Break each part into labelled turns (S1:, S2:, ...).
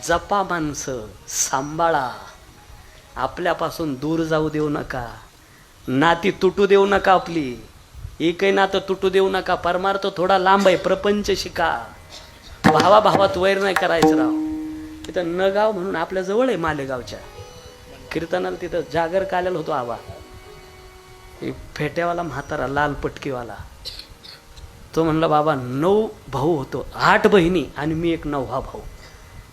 S1: जपा माणसं सांभाळा. आपल्यापासून दूर जाऊ देऊ नका. नाती तुटू देऊ नका आपली. एकही नातं तुटू देऊ नका. परमार्थ थोडा लांब आहे. प्रपंच शिका. भावा भावात वैर नाही करायचं राव. तिथं नगाव म्हणून आपल्या जवळ आहे मालेगावच्या. कीर्तनाला तिथं जागर काल्याला होतो आबा फेट्यावाला म्हातारा लाल पटकीवाला. तो म्हणला बाबा नऊ भाऊ होतो. आठ बहिणी आणि मी एक नववा भाऊ.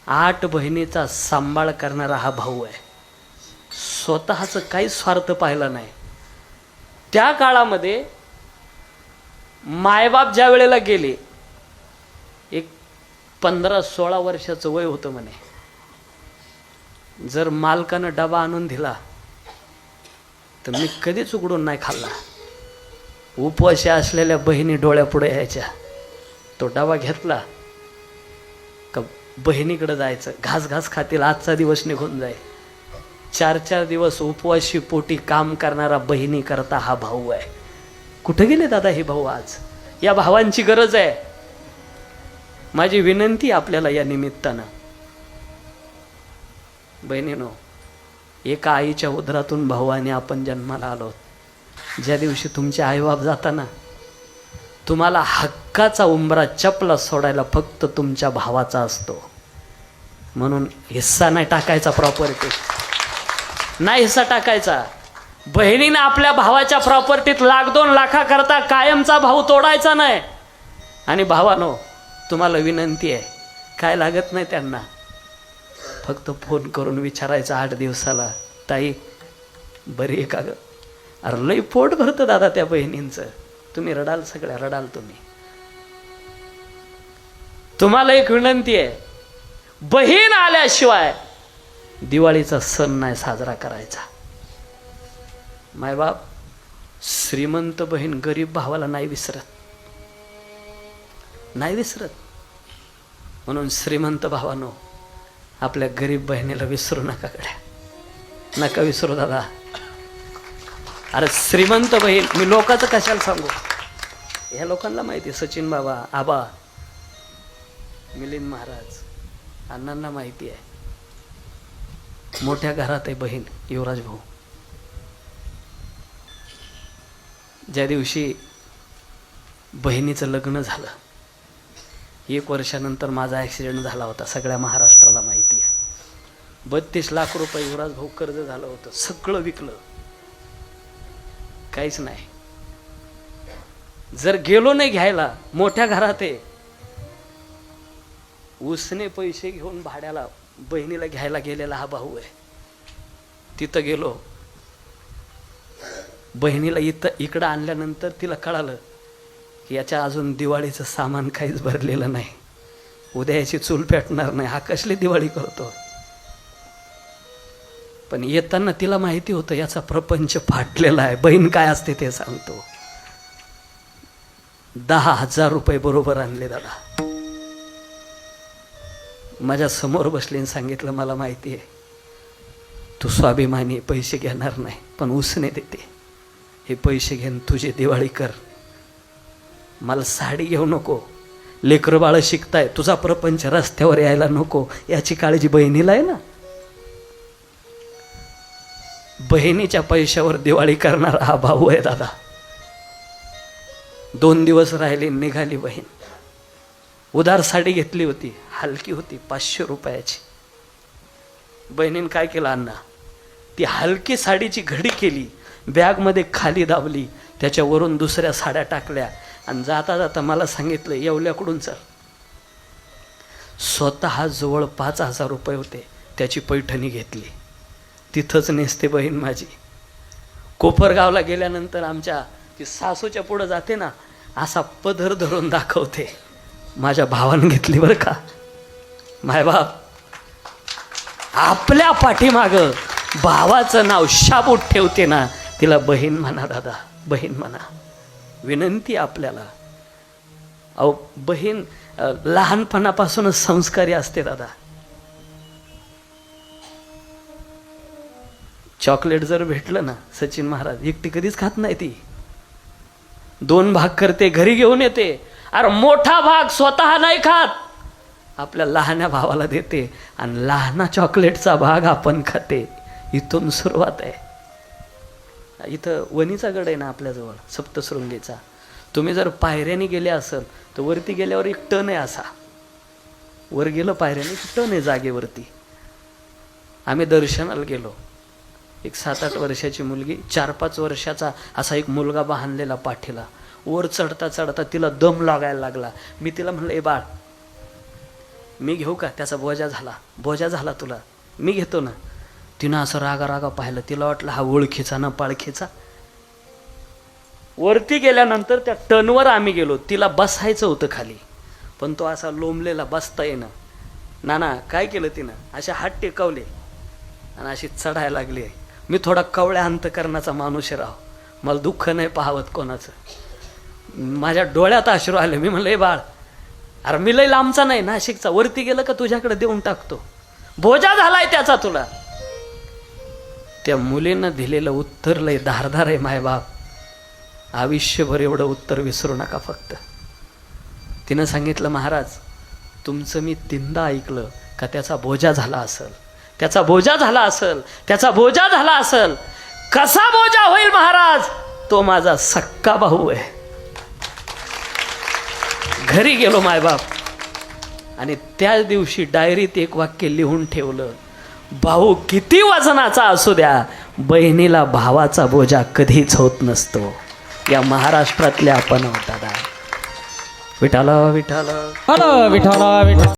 S1: आठ बहिणीचा सांभाळ करणारा हा भाऊ आहे. स्वतःचं काही स्वार्थ पाहिला नाही. त्या काळामध्ये मायबाप ज्या वेळेला गेले एक पंधरा सोळा वर्षाचं वय होतं म्हणे. जर मालकानं डबा आणून दिला तर मी कधीच उघडून नाही खाल्ला. उपवाशी असलेल्या बहिणी डोळ्यापुढे यायच्या. तो डबा घेतला बहिणीकडं जायचं. घास घास खातील आजचा दिवस निघून जाईल. चार चार दिवस उपवाशी पोटी काम करणारा बहिणी करता हा भाऊ आहे. कुठे गेले दादा हे भाऊ आज? या भावांची गरज आहे. माझी विनंती आपल्याला या निमित्तानं. बहिणीनो एका आईच्या उदरातून भाऊ आणि आपण जन्माला आलो. ज्या दिवशी तुमचे आईबाप जाताना तुम्हाला हक्काचा उंबरा चपला सोडायला फक्त तुमच्या भावाचा असतो. म्हणून हिस्सा नाही टाकायचा प्रॉपर्टी नाही हिस्सा टाकायचा. बहिणीनं आपल्या भावाच्या प्रॉपर्टीत लाख दोन लाखाकरता कायमचा भाऊ तोडायचा नाही. आणि भावानो तुम्हाला विनंती आहे काय लागत नाही त्यांना. फक्त फोन करून विचारायचं आठ दिवसाला. ताई बरी आहे का ग? अरे लई पोट भरतं दादा त्या बहिणींचं. तुम्ही रडाल सगळ्या रडाल तुम्ही. तुम्हाला एक विनंती आहे बहीण आल्याशिवाय दिवाळीचा सण नाही साजरा करायचा. मायबाप श्रीमंत बहीण गरीब भावाला नाही विसरत. नाही विसरत. म्हणून श्रीमंत भावानो आपल्या गरीब बहिणीला विसरू नका गड्या. नका विसरू दादा. अरे श्रीमंत बहीण मी लोकांचं कशाला सांगू? ह्या लोकांना माहिती आहे, सचिन बाबा आबा मिलिंद महाराज अण्णांना माहिती आहे. मोठ्या घरात आहे बहीण युवराज भाऊ. ज्या दिवशी बहिणीचं लग्न झालं एक वर्षानंतर माझा ॲक्सिडेंट झाला होता सगळ्या महाराष्ट्राला माहिती आहे. बत्तीस लाख रुपये युवराज भाऊ कर्ज झालं होतं सगळं विकलं. काहीच नाही. जर गेलो नाही घ्यायला मोठ्या घरात आहे. उसने पैसे घेऊन भाड्याला बहिणीला घ्यायला गेलेला हा भाऊ आहे. तिथं गेलो. बहिणीला इथं इकडं आणल्यानंतर तिला कळालं की याच्या अजून दिवाळीचं सामान काहीच भरलेलं नाही. उद्या याची चूल पेटणार नाही. हा कसली दिवाळी करतो? पण येताना तिला माहिती होतं याचा प्रपंच फाटलेला आहे. बहीण काय असते ते सांगतो. दहा हजार रुपये बरोबर आणले दादा. माझ्यासमोर बसले सांगितलं मला माहिती आहे. तू स्वाभिमानी पैसे घेणार नाही पण उसने देते. हे पैसे घेऊन तुझी दिवाळी कर. मला साडी घेऊ नको. लेकरं बाळं शिकताय तुझा प्रपंच रस्त्यावर यायला नको. याची काळजी बहिणीला आहे ना? बहिणीच्या पैशावर दिवाळी करणारा हा भाऊ आहे दादा. दोन दिवस राहिले निघाली बहीण. उदार साडी घेतली होती हलकी होती पाचशे रुपयाची. बहिणीनं काय केलं अण्णा? ती हलकी साडीची घडी केली बॅगमध्ये खाली दाबली त्याच्यावरून दुसऱ्या साड्या टाकल्या आणि जाता जाता मला सांगितलं येवल्याकडून चल. स्वतः जवळ पाच हजार रुपये होते त्याची पैठणी घेतली. तिथंच नेसते बहीण माझी. कोपरगावला गेल्यानंतर आमच्या ती सासूच्या पुढं जाते ना असा पदर धरून दाखवते. माझ्या भावानं घेतली बरं का. माय बाप आपल्या पाठीमाग भावाचं नाव शाबूत ठेवते ना तिला बहीण म्हणा दादा बहीण म्हणा. विनंती आपल्याला. अहो बहीण लहानपणापासूनच संस्कारी असते दादा. चॉकलेट जर भेटलं ना सचिन महाराज एकटी कधीच खात नाही ती. दोन भाग करते घरी घेऊन येते. अरे मोठा भाग स्वतः नाही खात. आपल्या लहान्या भावाला देते आणि लहाना चॉकलेटचा भाग आपण खाते. इथून सुरुवात आहे. इथं वणीचा गड आहे ना आपल्याजवळ सप्तशृंगीचा. तुम्ही जर पायऱ्याने गेले असाल तर वरती गेल्यावर एक टन आहे असा. वर गेलो पायऱ्याने टन आहे जागेवरती. आम्ही दर्शनाला गेलो. एक सात आठ वर्षाची मुलगी चार पाच वर्षाचा असा एक मुलगा बांधलेला पाठीला. वर चढता चढता तिला दम लागायला लागला. मी तिला म्हणलं ए बाळ मी घेऊ का? त्याचा बोजा झाला. बोजा झाला तुला. मी घेतो ना. तिनं असं रागा रागा पाहिलं. तिला वाटलं हा ओळखीचा ना पाळखीचा. वरती गेल्यानंतर त्या टनवर आम्ही गेलो. तिला बसायचं होतं खाली. पण तो असा लोंबलेला बसता येणं ना ना काय केलं तिनं? असे हात टेकवले आणि अशी चढायला लागली आहे. मी थोडा कवळ्या अंतकरणाचा माणूस राहो मला दुःख नाही पाहावत कोणाचं. माझ्या डोळ्यात अश्रू आले. मी म्हणलं बाळ अरे मी लई लांबचा नाही नाशिकचा. वरती गेलं का तुझ्याकडे देऊन टाकतो. भोजा झालाय त्याचा तुला. त्या मुलीनं दिलेलं उत्तर लय धारधार आहे मायबाप आयुष्यभर एवढं उत्तर विसरू नका फक्त. तिनं सांगितलं महाराज तुमचं मी तीनदा ऐकलं का त्याचा बोजा झाला असेल. त्याचा बोजा झाला असल त्याचा बोजा झाला असल कसा बोजा होईल महाराज? तो माझा सक्का भाऊ आहे. घरी गेलो मायबाप. आणि त्याच दिवशी डायरीत एक वाक्य लिहून ठेवलं भाऊ किती वजनाचा असू द्या बहिणीला भावाचा बोजा कधीच होत नसतो. या महाराष्ट्रातल्या आपण होता विठाला विठाला.
S2: विठाला विठाला